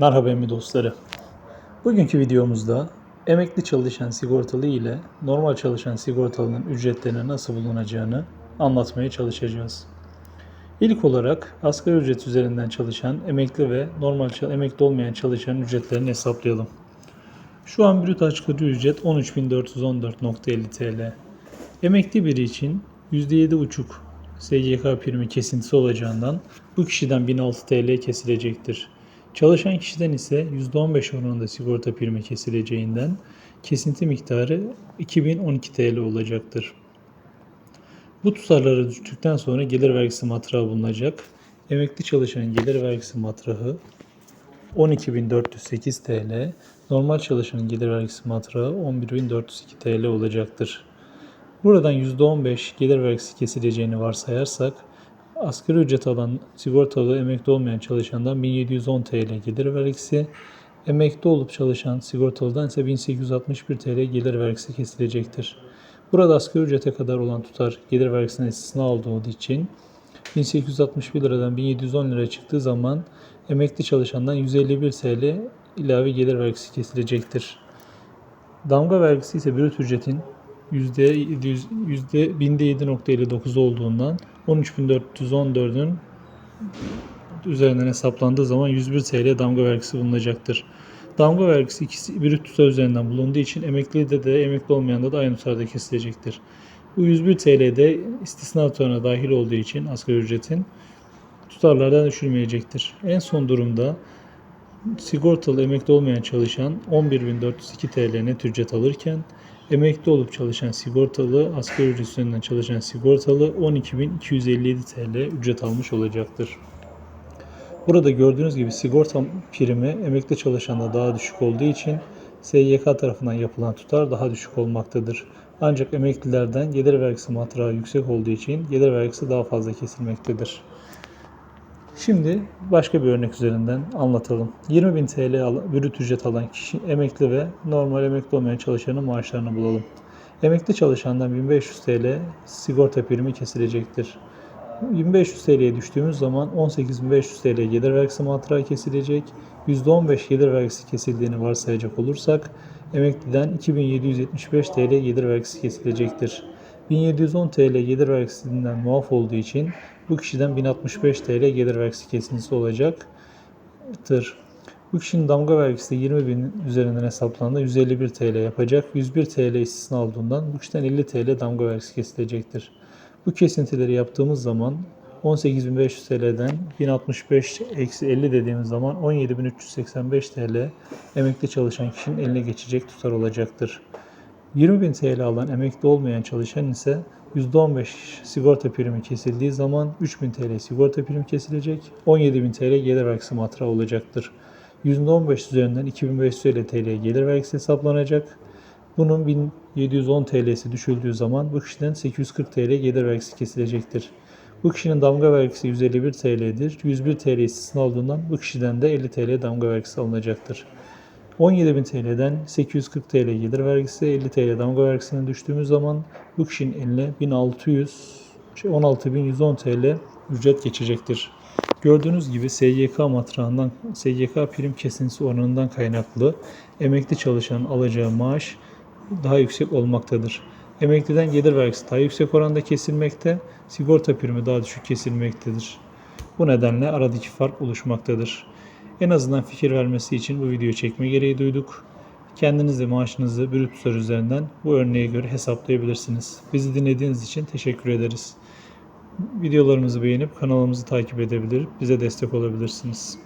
Merhaba emmi dostları. Bugünkü videomuzda emekli çalışan sigortalı ile normal çalışan sigortalının ücretlerine nasıl bulunacağını anlatmaya çalışacağız. İlk olarak asgari ücret üzerinden çalışan emekli ve normal emekli olmayan çalışanın ücretlerini hesaplayalım. Şu an brüt asgari ücret 13.414.50 TL. Emekli biri için %7,5 SGK primi kesintisi olacağından bu kişiden 1006 TL kesilecektir. Çalışan kişiden ise %15 oranında sigorta primi kesileceğinden kesinti miktarı 2012 TL olacaktır. Bu tutarlara düştükten sonra gelir vergisi matrağı bulunacak. Emekli çalışanın gelir vergisi matrahı 12.408 TL, normal çalışanın gelir vergisi matrağı 11.402 TL olacaktır. Buradan %15 gelir vergisi kesileceğini varsayarsak asgari ücret alan sigortalı emekli olmayan çalışandan 1710 TL gelir vergisi, emekli olup çalışan sigortalıdan ise 1861 TL gelir vergisi kesilecektir. Burada asgari ücrete kadar olan tutar gelir vergisine istisna olduğu için 1861 liradan 1710 lira çıktığı zaman emekli çalışandan 151 TL ilave gelir vergisi kesilecektir. Damga vergisi ise brüt ücretin %700 yüzde binde %7.59 olduğundan 13.414'ün üzerinden hesaplandığı zaman 101 TL damga vergisi bulunacaktır. Damga vergisi ikisi brüt tutar üzerinden bulunduğu için emeklide de emekli olmayanda da aynı tutarda kesilecektir. Bu 101 TL'de istisna tutarına dahil olduğu için asgari ücretin tutarlardan düşülmeyecektir. En son durumda sigortalı emekli olmayan çalışan 11.402 TL net ücret alırken emekli olup çalışan sigortalı asgari ücret üzerinden çalışan sigortalı 12.257 TL ücret almış olacaktır. Burada gördüğünüz gibi sigorta primi emekli çalışanda daha düşük olduğu için SGK tarafından yapılan tutar daha düşük olmaktadır. Ancak emeklilerden gelir vergisi matrağı yüksek olduğu için gelir vergisi daha fazla kesilmektedir. Şimdi başka bir örnek üzerinden anlatalım. 20.000 TL brüt ücret alan kişi emekli ve normal emekli olmayan çalışanın maaşlarını bulalım. Emekli çalışandan 1500 TL sigorta primi kesilecektir. 1500 TL'ye düştüğümüz zaman 18.500 TL gelir vergisi matrağı kesilecek. %15 gelir vergisi kesildiğini varsayacak olursak emekliden 2775 TL gelir vergisi kesilecektir. 1710 TL gelir vergisinden muaf olduğu için bu kişiden 1065 TL gelir vergisi kesintisi olacaktır. Bu kişinin damga vergisi de 20 bin üzerinden hesaplandı 151 TL yapacak. 101 TL istisna olduğundan bu kişiden 50 TL damga vergisi kesilecektir. Bu kesintileri yaptığımız zaman 18.500 TL'den 1065 eksi 50 dediğimiz zaman 17.385 TL emekli çalışan kişinin eline geçecek tutar olacaktır. 20.000 TL alan emekli olmayan çalışan ise %15 sigorta primi kesildiği zaman 3.000 TL sigorta primi kesilecek, 17.000 TL gelir vergisi matrağı olacaktır. %15 üzerinden 2550 TL gelir vergisi hesaplanacak. Bunun 1710 TL'si düşüldüğü zaman bu kişiden 840 TL gelir vergisi kesilecektir. Bu kişinin damga vergisi 151 TL'dir. 101 TL istisna olduğundan bu kişiden de 50 TL damga vergisi alınacaktır. 17.000 TL'den 840 TL gelir vergisi, 50 TL damga vergisine düştüğümüz zaman bu kişinin eline 1600, şey 16.110 TL ücret geçecektir. Gördüğünüz gibi SGK matrağından, SGK prim kesintisi oranından kaynaklı emekli çalışanın alacağı maaş daha yüksek olmaktadır. Emekliden gelir vergisi daha yüksek oranda kesilmekte, sigorta primi daha düşük kesilmektedir. Bu nedenle aradaki fark oluşmaktadır. En azından fikir vermesi için bu videoyu çekme gereği duyduk. Kendiniz de maaşınızı brüt üzerinden bu örneğe göre hesaplayabilirsiniz. Bizi dinlediğiniz için teşekkür ederiz. Videolarımızı beğenip kanalımızı takip edebilir, bize destek olabilirsiniz.